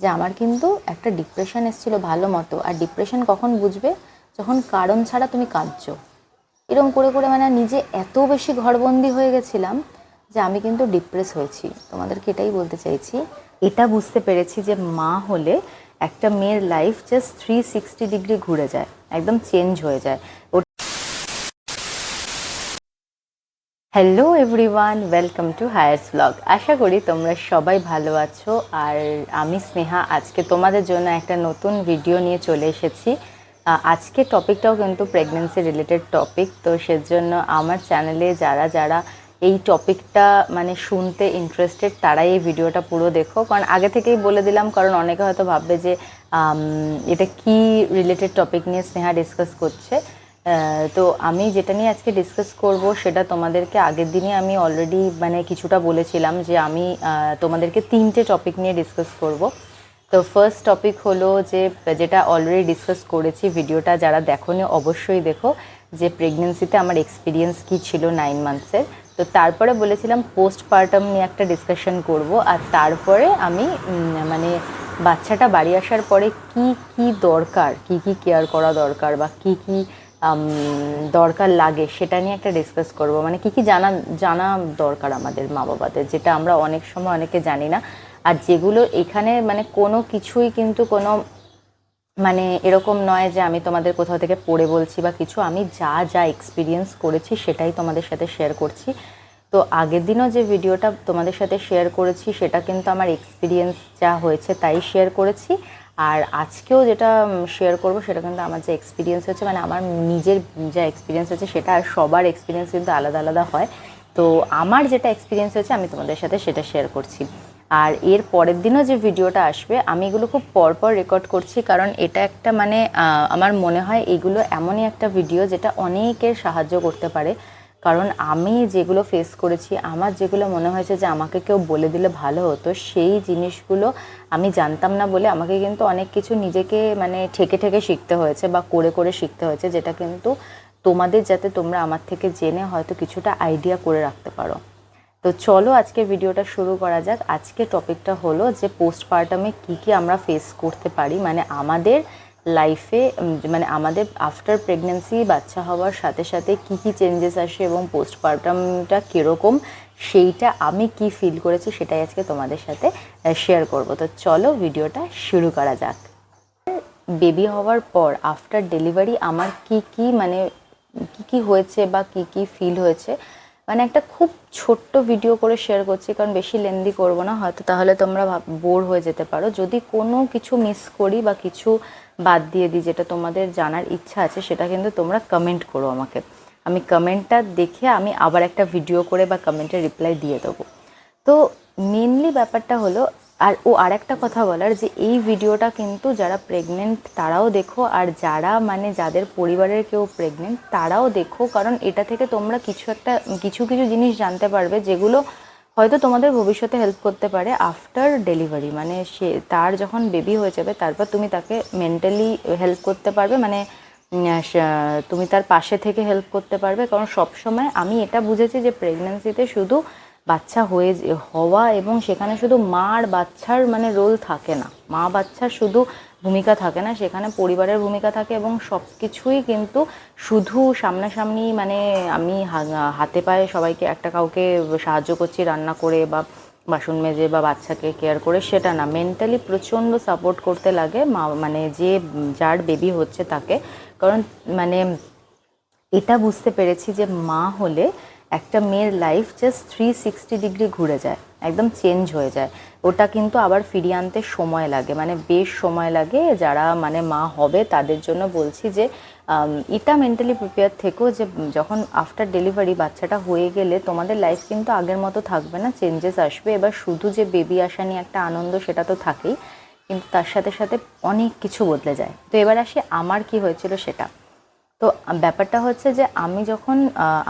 যে আমার কিন্তু একটা ডিপ্রেশন এসেছিল ভালো মতো। আর ডিপ্রেশন কখন বুঝবে? যখন কারণ ছাড়া তুমি কাঁদছো। এরকম করে করে মানে নিজে এত বেশি ঘরবন্দি হয়ে গেছিলাম যে আমি কিন্তু ডিপ্রেস হয়েছি। তোমাদেরকে এটাই বলতে চাইছি, এটা বুঝতে পেরেছি যে মা হলে একটা মেয়ের life just three sixty degree ঘুরে যায়, একদম চেঞ্জ হয়ে যায় ও হ্যালো এভরিওয়ান ওয়েলকাম টু হায়ার্স ব্লগ আশা করি তোমরা সবাই ভালো আছো আর আমি স্নেহা। আজকে তোমাদের জন্য একটা নতুন ভিডিও নিয়ে চলে এসেছি। আজকে টপিকটাও কিন্তু প্রেগনেন্সি রিলেটেড টপিক তো সেজন্য আমার চ্যানেলে যারা যারা এই টপিকটা মানে শুনতে ইন্টারেস্টেড তারাই এই ভিডিওটা পুরো দেখো। কারণ আগে থেকেই বলে দিলাম, কারণ অনেকে হয়তো ভাববে যে এটা কি রিলেটেড টপিক নিয়ে স্নেহা ডিসকাস করছে। তো আমি যেটা নিয়ে আজকে ডিসকাস করব, সেটা তোমাদেরকে আগের দিনে আমি অলরেডি মানে কিছুটা বলেছিলাম যে আমি তোমাদেরকে তিনটে টপিক নিয়ে ডিসকাস করব। তো ফার্স্ট টপিক হলো যে, যেটা অলরেডি ডিসকাস করেছি, ভিডিওটা যারা দেখোনি অবশ্যই দেখো, যে প্রেগনেন্সিতে আমার এক্সপিরিয়েন্স কি ছিল নাইন মান্থসের তো তারপরে বলেছিলাম পোস্ট পোস্টপার্টাম নিয়ে একটা ডিসকাশন করব, আর তারপরে আমি মানে বাচ্চাটা বাড়ি আসার পরে কি কি দরকার, কি কি কেয়ার করা দরকার, বা কি কি দরকার লাগে, সেটা নিয়ে একটা ডিসকাস করব। মানে কি কি জানা জানা দরকার আমাদের মা বাবাদের যেটা আমরা অনেক সময় অনেকে জানি না। আর যেগুলো এখানে মানে কোনো কিছুই কিন্তু কোনো মানে এরকম নয় যে আমি তোমাদের কোথাও থেকে পড়ে বলছি বা কিছু, আমি যা যা এক্সপিরিয়েন্স করেছি সেটাই তোমাদের সাথে শেয়ার করছি। তো আগের দিনও যে ভিডিওটা তোমাদের সাথে শেয়ার করেছি, সেটা কিন্তু আমার এক্সপিরিয়েন্স যা হয়েছে তাই শেয়ার করেছি। আর আজকেও যেটা শেয়ার করব সেটা কিন্তু আমার যে এক্সপিরিয়েন্স হয়েছে মানে আমার নিজের যা এক্সপিরিয়েন্স হচ্ছে সেটা আর সবার এক্সপিরিয়েন্স কিন্তু আলাদা আলাদা হয়। তো আমার যেটা এক্সপিরিয়েন্স হয়েছে আমি তোমাদের সাথে সেটা শেয়ার করছি। আর এর পরের দিনও যে ভিডিওটা আসবে, আমি এগুলো খুব পরপর রেকর্ড করছি, কারণ এটা একটা মানে আমার মনে হয় এগুলো এমনই একটা ভিডিও যেটা অনেকের সাহায্য করতে পারে। কারণ আমি যেগুলো ফেস করেছি, আমার যেগুলো মনে হয়েছে যে আমাকে কেউ বলে দিলে ভালো হতো, সেই জিনিসগুলো আমি জানতাম না বলে আমাকে কিন্তু অনেক কিছু নিজেকে মানে ঠেকে ঠেকে শিখতে হয়েছে বা করে করে শিখতে হয়েছে, যেটা কিন্তু তোমাদের যাতে তোমরা আমার থেকে জেনে হয়তো কিছুটা আইডিয়া করে রাখতে পারো। তো চলো আজকে ভিডিওটা শুরু করা যাক। আজকে টপিকটা হলো যে পোস্টপার্টামে কী কী আমরা ফেস করতে পারি মানে আমাদের লাইফে মানে আমাদের আফটার প্রেগনেন্সি বাচ্চা হওয়ার সাথে সাথে কি কি চেঞ্জেস আসে এবং পোস্টপার্টামটা কীরকম, সেইটা আমি কি ফিল করেছি সেটাই আজকে তোমাদের সাথে শেয়ার করব। তো চলো ভিডিওটা শুরু করা যাক। বেবি হওয়ার পর আফটার ডেলিভারি আমার কি কি মানে কি কি হয়েছে বা কি কি ফিল হয়েছে মানে একটা খুব ছোট্ট ভিডিও করে শেয়ার করছি, কারণ বেশি লেন্দি করব না, হয়তো তাহলে তোমরা বোর হয়ে যেতে পারো। যদি কোনো কিছু মিস করি বা কিছু বাদ দিয়ে দিই, যেটা তোমাদের জানার ইচ্ছা আছে, সেটা কিন্তু তোমরা কমেন্ট করো আমাকে। আমি কমেন্টটা দেখে আমি আবার একটা ভিডিও করে বা কমেন্টে রিপ্লাই দিয়ে দেবো। তো মেনলি ব্যাপারটা হলো আর ও আর একটা কথা বলার যে এই ভিডিওটা কিন্তু যারা প্রেগনেন্ট তারাও দেখো, আর যারা মানে যাদের পরিবারের কেউ প্রেগনেন্ট তারাও দেখো, কারণ এটা থেকে তোমরা কিছু একটা, কিছু কিছু জিনিস জানতে পারবে যেগুলো হয়তো তোমাদের ভবিষ্যতে হেল্প করতে পারে আফটার ডেলিভারি মানে সে, তার যখন বেবি হয়ে যাবে, তারপর তুমি তাকে মেন্টালি হেল্প করতে পারবে মানে তুমি তার পাশে থেকে হেল্প করতে পারবে। কারণ সব সময় আমি এটা বুঝেছি যে প্রেগনেন্সিতে শুধু বাচ্চা হয়ে হওয়া এবং সেখানে শুধু মা আর বাচ্চার মানে রোল থাকে না। মা বাচ্চার শুধু ভূমিকা থাকে না, সেখানে পরিবারের ভূমিকা থাকে এবং সব কিছুই কিন্তু শুধু সামনাসামনি মানে আমি হাতে পায়ে সবাইকে একটা কাউকে সাহায্য করছি রান্না করে বা বাসন মেজে বা বাচ্চাকে কেয়ার করে সেটা না। মেন্টালি প্রচণ্ড সাপোর্ট করতে লাগে মা মানে যে যার বেবি হচ্ছে তাকে। কারণ মানে এটা বুঝতে পেরেছি যে মা হলে একটা মেয়ের life just three sixty degree ঘুরে যায়, একদম চেঞ্জ হয়ে যায়। ওটা কিন্তু আবার ফিরিয়ে আনতে সময় লাগে মানে বেশ সময় লাগে যারা মানে মা হবে তাদের জন্য বলছি যে এটা মেন্টালি প্রিপেয়ার থেকো যে যখন আফটার ডেলিভারি বাচ্চাটা হয়ে গেলে তোমাদের লাইফ কিন্তু আগের মতো থাকবে না চেঞ্জেস আসবে। এবার শুধু যে বেবি আসা নিয়ে একটা আনন্দ সেটা তো থাকেই, কিন্তু তার সাথে সাথে অনেক কিছু বদলে যায়। তো এবার আসি আমার কি হয়েছিল সেটা। তো ব্যাপারটা হচ্ছে যে আমি যখন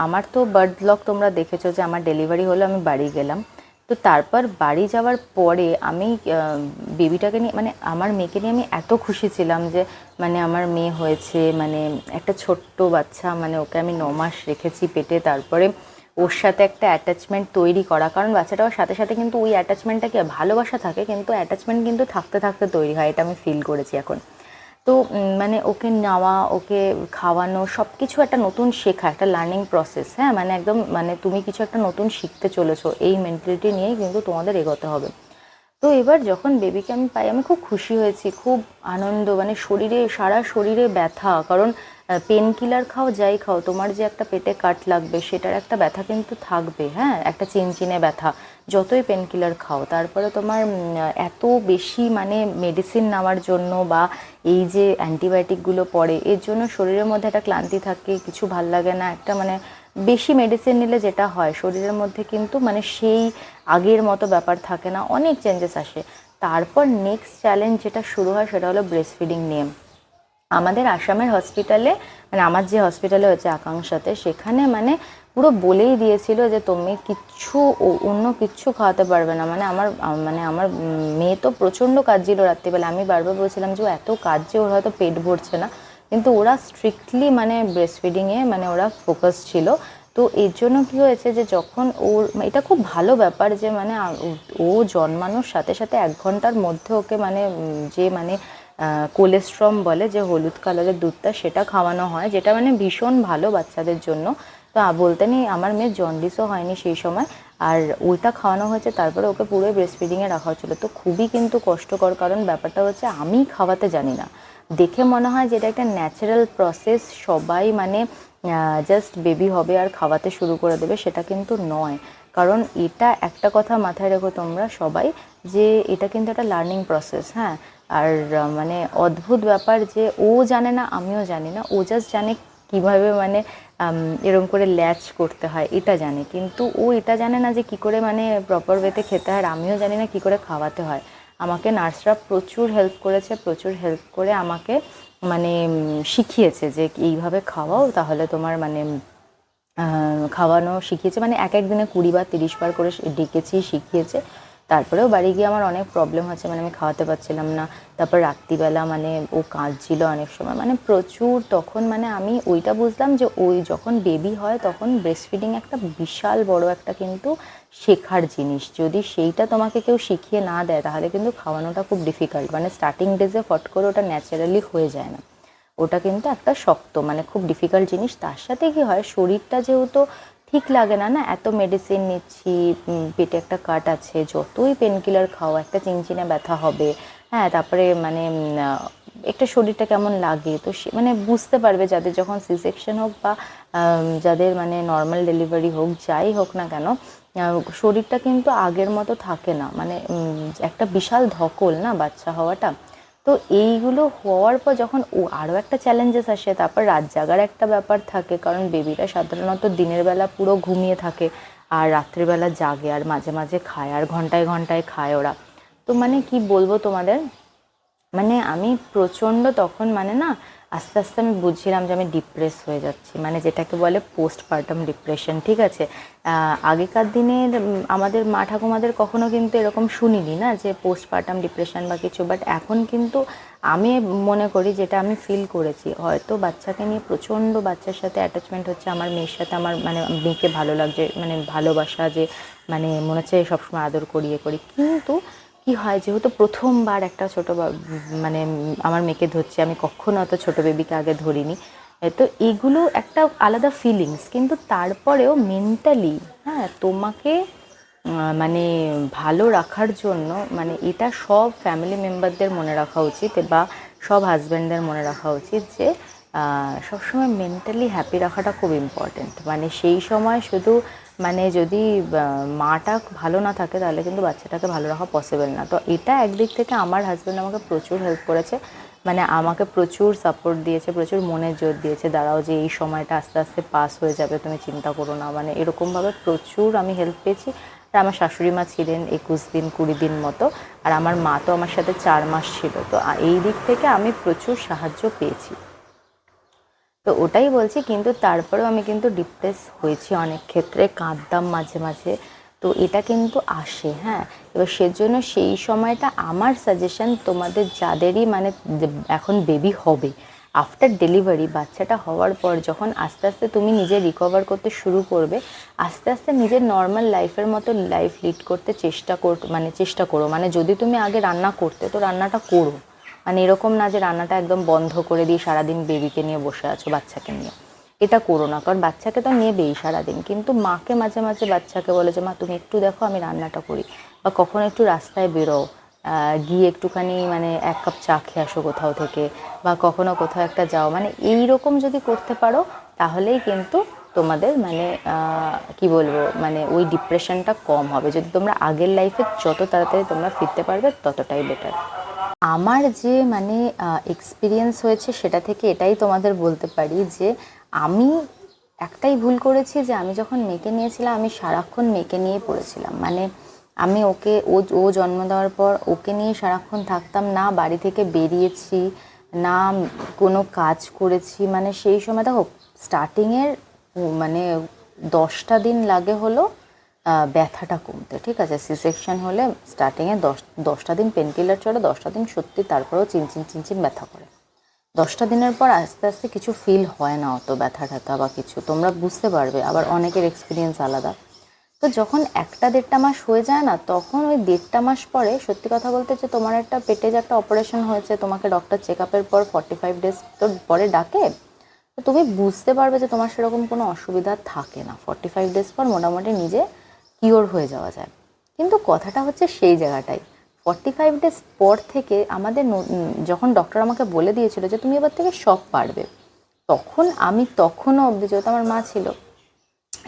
আমার তো বার্থ ব্লগ তোমরা দেখেছ যে আমার ডেলিভারি হলো, আমি বাড়ি গেলাম। তো তারপর বাড়ি যাওয়ার পরে আমি বেবিটাকে নিয়ে মানে আমার মেয়েকে নিয়ে আমি এত খুশি ছিলাম যে মানে আমার মেয়ে হয়েছে মানে একটা ছোট্ট বাচ্চা মানে ওকে আমি ন মাস রেখেছি পেটে। তারপরে ওর সাথে একটা অ্যাটাচমেন্ট তৈরি করা, কারণ বাচ্চাটার সাথে সাথে কিন্তু ওই অ্যাটাচমেন্টটা কি ভালোবাসা থাকে, কিন্তু অ্যাটাচমেন্ট কিন্তু থাকতে থাকতে তৈরি হয়, এটা আমি ফিল করেছি এখন। তো মানে ওকে নেওয়া, ওকে খাওয়ানো সব কিছু একটা নতুন শেখা, একটা লার্নিং প্রসেস হ্যাঁ? মানে একদম মানে তুমি কিছু একটা নতুন শিখতে চলেছো, এই মেন্টালিটি নিয়েই কিন্তু তোমাদের এগোতে হবে। তো এবার যখন বেবিকে আমি পাই, আমি খুব খুশি হয়েছি, খুব আনন্দ মানে শরীরে, সারা শরীরে ব্যথা, কারণ পেন কিলার খাও, যাই খাও, তোমার যে একটা পেটে কাট লাগবে, সেটার একটা ব্যথা কিন্তু থাকবে হ্যাঁ? একটা চিনচিনে ব্যথা। যতই পেন কিলার খাও, তারপরে তোমার এত বেশি মানে মেডিসিন নেওয়ার জন্য বা এই যে অ্যান্টিবায়োটিকগুলো পড়ে, এর জন্য শরীরের মধ্যে একটা ক্লান্তি থাকে, কিছু ভালো লাগে না, একটা মানে বেশি মেডিসিন নিলে যেটা হয়, শরীরের মধ্যে কিন্তু মানে সেই আগের মতো ব্যাপার থাকে না, অনেক চেঞ্জেস আসে। তারপর নেক্সট চ্যালেঞ্জ যেটা শুরু হয়, সেটা হলো ব্রেস্ট ফিডিং নিয়ে। আমাদের আসামের হসপিটালে মানে আমার যে হসপিটালে হয়েছে আকাঙ্ক্ষাতে সেখানে মানে পুরো বলেই দিয়েছিল যে তুমি কিচ্ছু অন্য কিচ্ছু খাওয়াতে পারবে না। মানে আমার মানে আমার মেয়ে তো প্রচণ্ড কাজ ছিল রাত্রিবেলা। আমি বারবার বলছিলাম যে ও এত কাজ যে ওর হয়তো পেট ভরছে না। কিন্তু ওরা স্ট্রিক্টলি মানে ব্রেস্ট ফিডিংয়ে মানে ওরা ফোকাস ছিল। তো এর জন্য কী হয়েছে যে যখন ওর, এটা খুব ভালো ব্যাপার যে মানে ও জন্মানোর সাথে সাথে এক ঘণ্টার মধ্যে ওকে মানে যে মানে কোলেস্ট্রম বলে যে হলুদ কালারের দুধটা সেটা খাওয়ানো হয়, যেটা মানে ভীষণ ভালো বাচ্চাদের জন্য। তো বলতে নেই, আমার মেয়ের জন্ডিসও হয়নি সেই সময়। আর ওইটা খাওয়ানো হয়েছে, তারপরে ওকে পুরো ব্রেস্ট ফিডিংয়ে রাখা হচ্ছিল। তো খুবই কিন্তু কষ্টকর, কারণ ব্যাপারটা হচ্ছে আমি খাওয়াতে জানি না। দেখে মনে হয় যে এটা একটা ন্যাচারাল প্রসেস সবাই মানে জাস্ট বেবি হবে আর খাওয়াতে শুরু করে দেবে, সেটা কিন্তু নয়। কারণ এটা একটা কথা মাথায় রেখো তোমরা সবাই, যে এটা কিন্তু একটা লার্নিং প্রসেস হ্যাঁ? আর মানে অদ্ভুত ব্যাপার যে ও জানে না, আমিও জানি না। ও জাস্ট জানে কীভাবে মানে এরম করে ল্যাচ করতে হয়, এটা জানে। কিন্তু ও এটা জানে না যে কি করে মানে প্রপার ওয়েতে খেতে হয়, আর আমিও জানি না কি করে খাওয়াতে হয়। আমাকে নার্সরা প্রচুর হেল্প করেছে, প্রচুর হেল্প করে আমাকে মানে শিখিয়েছে যে এইভাবে খাওয়াও, তাহলে তোমার মানে খাওয়ানো শিখিয়েছে। মানে এক এক দিনে কুড়ি বার, তিরিশ বার করে ডেকেছি, শিখিয়েছে। তারপরেও বাড়ি গিয়ে আমার অনেক প্রবলেম হচ্ছে মানে আমি খাওয়াতে পারছিলাম না। তারপর রাত্রিবেলা মানে ও কাঁদছিল অনেক সময়। মানে প্রচুর তখন মানে আমি ওইটা বুঝলাম যে ওই যখন বেবি হয় তখন ব্রেস্ট ফিডিং একটা বিশাল বড় একটা কিন্তু শেখার জিনিস। যদি সেইটা তোমাকে কেউ শিখিয়ে না দেয় তাহলে কিন্তু খাওয়ানোটা খুব ডিফিকাল্ট মানে স্টার্টিং ডেজে ফট করে ওটা ন্যাচারালি হয়ে যায় না। ওটা কিন্তু একটা শক্ত মানে খুব ডিফিকাল্ট জিনিস। তার সাথে কি হয়, শরীরটা যেহেতু ঠিক লাগে না না? এত মেডিসিন নিচ্ছি পেটে একটা কাট আছে, যতই পেন কিলার খাও, একটা চিনচিনে ব্যথা হবে। হ্যাঁ তারপরে মানে একটা শরীরটা কেমন লাগে? তো সে মানে বুঝতে পারবে যাদের যখন সি সেকশন হোক বা যাদের মানে নর্মাল ডেলিভারি হোক, যাই হোক না কেন শরীরটা কিন্তু আগের মতো থাকে না। মানে একটা বিশাল ধকল না বাচ্চা হওয়াটা? তো এইগুলো হওয়ার পর যখন ও আরও একটা চ্যালেঞ্জেস আসে, তারপর রাত জাগার একটা ব্যাপার থাকে, কারণ বেবিরা সাধারণত দিনের বেলা পুরো ঘুমিয়ে থাকে আর রাত্রিবেলা জাগে আর মাঝে মাঝে খায় আর ঘন্টায় ঘন্টায় খায় ওরা। তো মানে কি বলব তোমাদের? মানে আমি প্রচণ্ড তখন মানে না আস্তে আস্তে আমি বুঝছিলাম যে আমি ডিপ্রেস হয়ে যাচ্ছি। মানে যেটাকে বলে পোস্টপার্টাম ডিপ্রেশন ঠিক আছে? আগেকার দিনের আমাদের মা ঠাকুমাদের কখনো কিন্তু এরকম শুনিনি না যে পোস্টপার্টাম ডিপ্রেশন বা কিছু বাট এখন কিন্তু আমি মনে করি যেটা আমি ফিল করেছি। হয়তো বাচ্চাকে নিয়ে প্রচণ্ড বাচ্চার সাথে অ্যাটাচমেন্ট হচ্ছে, আমার মেয়ের সাথে আমার মানে মেয়েকে ভালো লাগছে মানে ভালোবাসা যে মানে মনে হচ্ছে সবসময় আদর করিয়ে করি। কিন্তু কি হয়? যেহেতু প্রথমবার একটা ছোট মানে আমার মেয়েকে ধরছি, আমি কখনো অত ছোট বেবিকে আগে ধরিনি। তো এগুলো একটা আলাদা ফিলিংস কিন্তু তারপরেও মেন্টালি হ্যাঁ তোমাকে মানে ভালো রাখার জন্য মানে এটা সব ফ্যামিলি মেম্বারদের মনে রাখা উচিত বা সব হাজব্যান্ডদের মনে রাখা উচিত যে সবসময় মেন্টালি হ্যাপি রাখাটা খুব ইম্পর্টেন্ট মানে সেই সময় শুধু মানে যদি মাটা ভালো না থাকে, তাহলে কিন্তু বাচ্চাটাকে ভালো রাখা পসিবল না। তো এটা একদিক থেকে আমার হাজব্যান্ড আমাকে প্রচুর হেল্প করেছে। মানে আমাকে প্রচুর সাপোর্ট দিয়েছে, প্রচুর মনের জোর দিয়েছে, দাঁড়াও যে এই সময়টা আস্তে আস্তে পাস হয়ে যাবে, তুমি চিন্তা করো না। মানে এরকমভাবে প্রচুর আমি হেল্প পেয়েছি। আর আমার শাশুড়ি মা ছিলেন একুশ দিন, কুড়ি দিন মতো। আর আমার মা তো আমার সাথে চার মাস ছিল। তো এই দিক থেকে আমি প্রচুর সাহায্য পেয়েছি। তো ওটাই বলছি, কিন্তু তারপরেও আমি কিন্তু ডিপ্রেস হয়েছি অনেক ক্ষেত্রে, কাঁদতাম মাঝে মাঝে। তো এটা কিন্তু আসে হ্যাঁ। এবার সেজন্য সেই সময়টা আমার সাজেশন তোমাদের যাদেরই মানে এখন বেবি হবে আফটার ডেলিভারি বাচ্চাটা হওয়ার পর যখন আস্তে আস্তে তুমি নিজে রিকভার করতে শুরু করবে, আস্তে আস্তে নিজের নর্মাল লাইফের মতো লাইফ লিড করতে চেষ্টা কর মানে চেষ্টা করো। মানে যদি তুমি আগে রান্না করতে, তো রান্নাটা করো। মানে এরকম না যে রান্নাটা একদম বন্ধ করে দিয়ে সারাদিন বেবিকে নিয়ে বসে আছো বাচ্চাকে নিয়ে। এটা করো না, কারণ বাচ্চাকে তো নেবেই সারাদিন। কিন্তু মাকে মাঝে মাঝে বাচ্চাকে বলে যে, মা, তুমি একটু দেখো, আমি রান্নাটা করি। বা কখনো একটু রাস্তায় বেরো গিয়ে একটুখানি মানে এক কাপ চা খেয়ে আসো কোথাও থেকে, বা কখনো কোথাও একটা যাও। মানে এই রকম যদি করতে পারো, তাহলেই কিন্তু তোমাদের মানে কি বলব মানে ওই ডিপ্রেশনটা কম হবে। যদি তোমরা আগের লাইফে যত তাড়াতাড়ি তোমরা ফিরতে পারবে, ততটাই বেটার আমার যে মানে এক্সপিরিয়েন্স হয়েছে সেটা থেকে এটাই তোমাদের বলতে পারি যে আমি একটাই ভুল করেছি যে আমি যখন মেয়েকে নিয়েছিলাম, আমি সারাক্ষণ মেয়েকে নিয়ে পড়েছিলাম। মানে আমি ওকে, ও ও জন্ম দেওয়ার পর ওকে নিয়ে সারাক্ষণ থাকতাম, না বাড়ি থেকে বেরিয়েছি, না কোনো কাজ করেছি। মানে সেই সময় দেখো স্টার্টিংয়ের মানে দশটা দিন লাগে হলো ব্যথাটা কমতে, ঠিক আছে? সি সেকশন হলে স্টার্টিংয়ে দশ, দশটা দিন পেনকিলার চলে দশটা দিন সত্যি তারপরেও চিনচিন চিনচিন ব্যথা করে। দশটা দিনের পর আস্তে আস্তে কিছু ফিল হয় না অত ব্যথা ট্যাথা বা কিছু, তোমরা বুঝতে পারবে। আবার অনেকের এক্সপিরিয়েন্স আলাদা। তো যখন একটা দেড়টা মাস হয়ে যায় না, তখন ওই দেড়টা মাস পরে সত্যি কথা বলতে যে তোমার একটা পেটে যে একটা অপারেশন হয়েছে, তোমাকে ডক্টর চেক আপের পর ফর্টি ফাইভ ডেজ তো পরে ডাকে, তো তুমি বুঝতে পারবে যে তোমার সেরকম কোনো অসুবিধা থাকে না। ফর্টি ফাইভ ডেজ পর মোটামুটি নিজে কিওর হয়ে যাওয়া যায়। কিন্তু কথাটা হচ্ছে সেই জায়গাটাই। ফর্টি ফাইভ ডেজ পর থেকে আমাদের যখন ডক্টর আমাকে বলে দিয়েছিল যে তুমি এবার থেকে সব পারবে তখন আমি তখনও অবধি যেহেতু আমার মা ছিল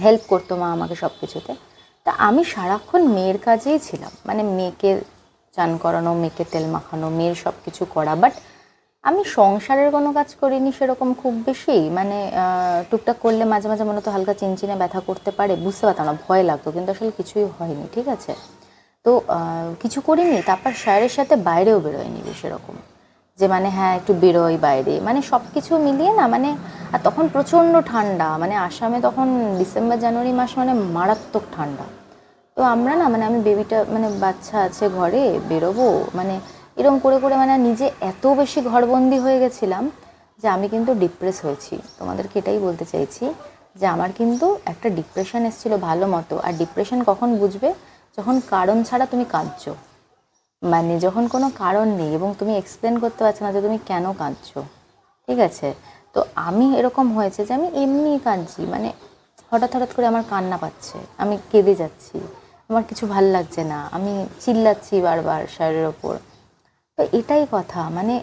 হেল্প করতো মা আমাকে সব কিছুতে তা আমি সারাক্ষণ মেয়ের কাজেই ছিলাম। মানে মেয়েকে চান করানো, মেয়েকে তেল মাখানো, মেয়ের সব কিছু করা বাট আমি সংসারের কোনো কাজ করিনি সেরকম খুব বেশি। মানে টুকটাক করলে মাঝে মাঝে মনে তো হালকা চিনচিনে ব্যথা করতে পারে, বুঝতে পারতাম না, ভয় লাগতো, কিন্তু আসলে কিছুই হয়নি, ঠিক আছে? তো কিছু করিনি, তারপর স্যারের সাথে বাইরেও বেরোয়নি সেরকম। যে মানে হ্যাঁ একটু বেরোই বাইরে। মানে সব কিছু মিলিয়ে না মানে আর তখন প্রচণ্ড ঠান্ডা মানে আসামে তখন ডিসেম্বর, জানুয়ারি মাস মানে মারাত্মক ঠান্ডা। তো আমরা না মানে আমি বেবিটা মানে বাচ্চা আছে ঘরে, বেরোবো মানে এরকম করে করে মানে নিজে এত বেশি ঘরবন্দি হয়ে গেছিলাম যে আমি কিন্তু ডিপ্রেস হয়েছি। তোমাদেরকে এটাই বলতে চাইছি যে আমার কিন্তু একটা ডিপ্রেশন এসেছিল ভালো মতো। আর ডিপ্রেশন কখন বুঝবে? যখন কারণ ছাড়া তুমি কাঁদছো। মানে যখন কোনো কারণ নেই এবং তুমি এক্সপ্লেন করতে পারছ না যে তুমি কেন কাঁদছো। ঠিক আছে? তো আমি এরকম হয়েছে যে আমি এমনি কাঁদছি। মানে হঠাৎ হঠাৎ করে আমার কান্না পাচ্ছে। আমি কেঁদে যাচ্ছি। আমার কিছু ভালো লাগছে না। আমি চিল্লাচ্ছি বারবার স্যারের ওপর। এটাই কথা। মানে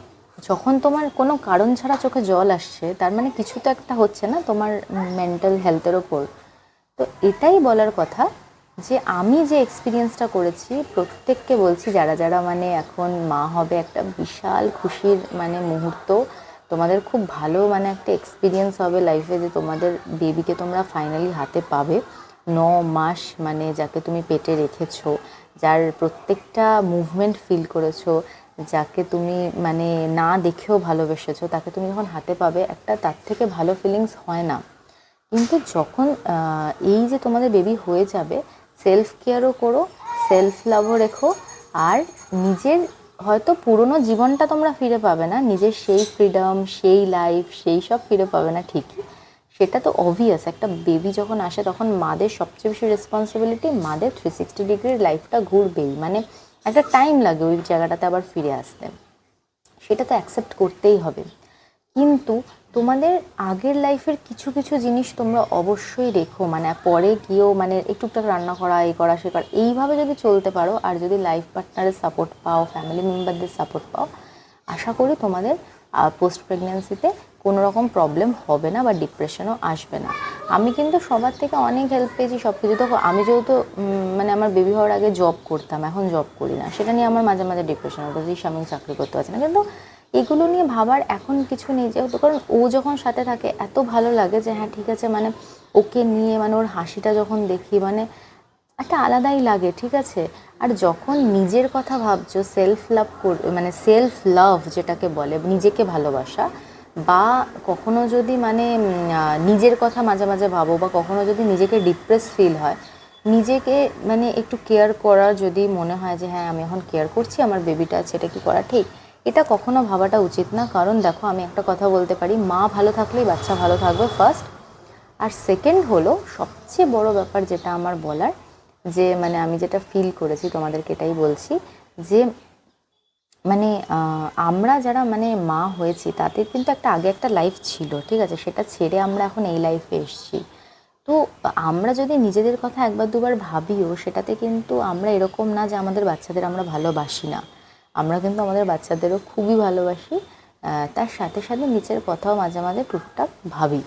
যখন তোমার কোনো কারণ ছাড়া চোখে জল আসছে, তার মানে কিছু তো একটা হচ্ছে না তোমার মেন্টাল হেলথের ওপর। তো এটাই বলার কথা যে আমি যে এক্সপিরিয়েন্সটা করেছি, প্রত্যেককে বলছি যারা যারা মানে এখন মা হবে একটা বিশাল খুশির মানে মুহূর্ত। তোমাদের খুব ভালো মানে একটা এক্সপিরিয়েন্স হবে লাইফে যে তোমাদের বেবিকে তোমরা ফাইনালি হাতে পাবে। ন মাস মানে যাকে তুমি পেটে রেখেছো, যার প্রত্যেকটা মুভমেন্ট ফিল করেছ যাকে তুমি মানে না দেখেও ভালোবেসেছো, তাকে তুমি যখন হাতে পাবে, একটা তার থেকে ভালো ফিলিংস হয় না। কিন্তু যখন এই যে তোমাদের বেবি হয়ে যাবে সেলফ কেয়ারও করো সেলফ লাভও রেখো, আর নিজের হয়তো পুরনো জীবনটা তোমরা ফিরে পাবে না, নিজের সেই ফ্রিডম সেই লাইফ সেই সব ফিরে পাবে না ঠিকই। সেটা তো অবভিয়াস একটা বেবি যখন আসে, তখন মাদের সবচেয়ে বেশি রেসপন্সিবিলিটি মাদের থ্রি সিক্সটি ডিগ্রির লাইফটা ঘুরবেই। মানে একটা টাইম লাগে ওই জায়গাটাতে আবার ফিরে আসতে। সেটা তো অ্যাকসেপ্ট করতেই হবে। কিন্তু তোমাদের আগের লাইফের কিছু কিছু জিনিস তোমরা অবশ্যই রেখো। মানে পরে গিয়েও মানে একটুকটাক রান্না করা, এই করা, সে করা, এইভাবে যদি চলতে পারো আর যদি লাইফ পার্টনারের সাপোর্ট পাও ফ্যামিলি মেম্বারদের সাপোর্ট পাও, আশা করি তোমাদের পোস্ট প্রেগনেন্সিতে কোনো রকম প্রবলেম হবে না বা ডিপ্রেশনও আসবে না। আমি কিন্তু সবার থেকে অনেক হেল্প পেয়েছি সব কিছু তো আমি যেহেতু মানে আমার বেবি হওয়ার আগে জব করতাম, এখন জব করি না। সেটা নিয়ে আমার মাঝে মাঝে ডিপ্রেশন হতো যে আমি চাকরি করতে পারছি না। কিন্তু এগুলো নিয়ে ভাবার এখন কিছু নেই যেহেতু, কারণ ও যখন সাথে থাকে, এত ভালো লাগে যে হ্যাঁ ঠিক আছে মানে ওকে নিয়ে মানে ওর হাসিটা যখন দেখি মানে একটা আলাদাই লাগে, ঠিক আছে? আর যখন নিজের কথা ভাবছ সেলফ লাভ কর মানে সেলফ লাভ যেটাকে বলে, নিজেকে ভালোবাসা বা কখনো যদি মানে নিজের কথা মাঝে মাঝে ভাবো বা কখনো যদি নিজেকে ডিপ্রেস ফিল হয়, নিজেকে মানে একটু কেয়ার করা যদি মনে হয় যে হ্যাঁ আমি এখন কেয়ার করছি, আমার বেবিটা আছে, এটা কি করা ঠিক? এটা কখনো ভাবাটা উচিত না। কারণ দেখো, আমি একটা কথা বলতে পারি, মা ভালো থাকলেই বাচ্চা ভালো থাকবে ফার্স্ট আর সেকেন্ড হলো, সবচেয়ে বড় ব্যাপার যেটা আমার বলার, যে মানে আমি যেটা ফিল করেছি, তোমাদেরকে এটাই বলছি, যে মানে আমরা যারা মানে মা হয়েছি, তাদের কিন্তু একটা, আগে একটা লাইফ ছিল, ঠিক আছে? সেটা ছেড়ে আমরা এখন এই লাইফে এসেছি। তো, আমরা যদি নিজেদের কথা একবার দুবার ভাবিও, সেটাতে কিন্তু আমরা এরকম না যে আমাদের বাচ্চাদের আমরা ভালোবাসি না। আমরা কিন্তু আমাদের বাচ্চাদেরও খুবই ভালোবাসি তার সাথে সাথে নিচের কথাও মাঝে মাঝে টুকটাক ভাবি।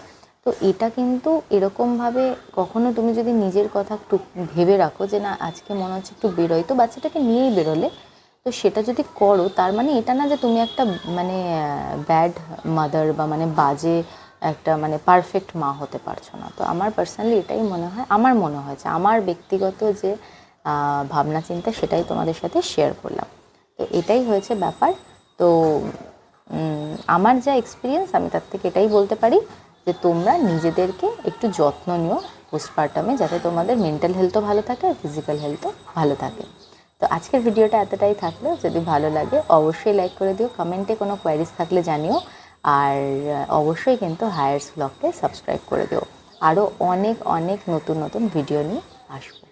তো এটা কিন্তু এরকমভাবে কখনো তুমি যদি নিজের কথা একটু ভেবে রাখো যে না, আজকে মনে হচ্ছে একটু বেরোই তো বাচ্চাটাকে নিয়েই বেরোলে তো সেটা যদি করো, তার মানে এটা না যে তুমি একটা মানে ব্যাড মাদার বা মানে বাজে একটা মানে পারফেক্ট মা হতে পারছ না। তো আমার পার্সোনালি এটাই মনে হয়, আমার মনে হয়েছে আমার ব্যক্তিগত যে ভাবনা চিন্তা সেটাই তোমাদের সাথে শেয়ার করলাম। তো এটাই হয়েছে ব্যাপার। তো আমার যা এক্সপিরিয়েন্স আমি তার থেকে এটাই বলতে পারি যে তোমরা নিজেদেরকে একটু যত্ন নিও পোস্টপার্টামে যাতে তোমাদের মেন্টাল হেলথও ভালো থাকে আর ফিজিক্যাল হেলথও ভালো থাকে। তো আজকের ভিডিওটা এতটাই থাকল। যদি ভালো লাগে, অবশ্যই লাইক করে দিও। কমেন্টে কোনো কোয়ারিজ থাকলে জানিও। আর অবশ্যই কিন্তু হায়ার্স ব্লগকে সাবস্ক্রাইব করে দিও। আরও অনেক অনেক নতুন নতুন ভিডিও নিয়ে আসব।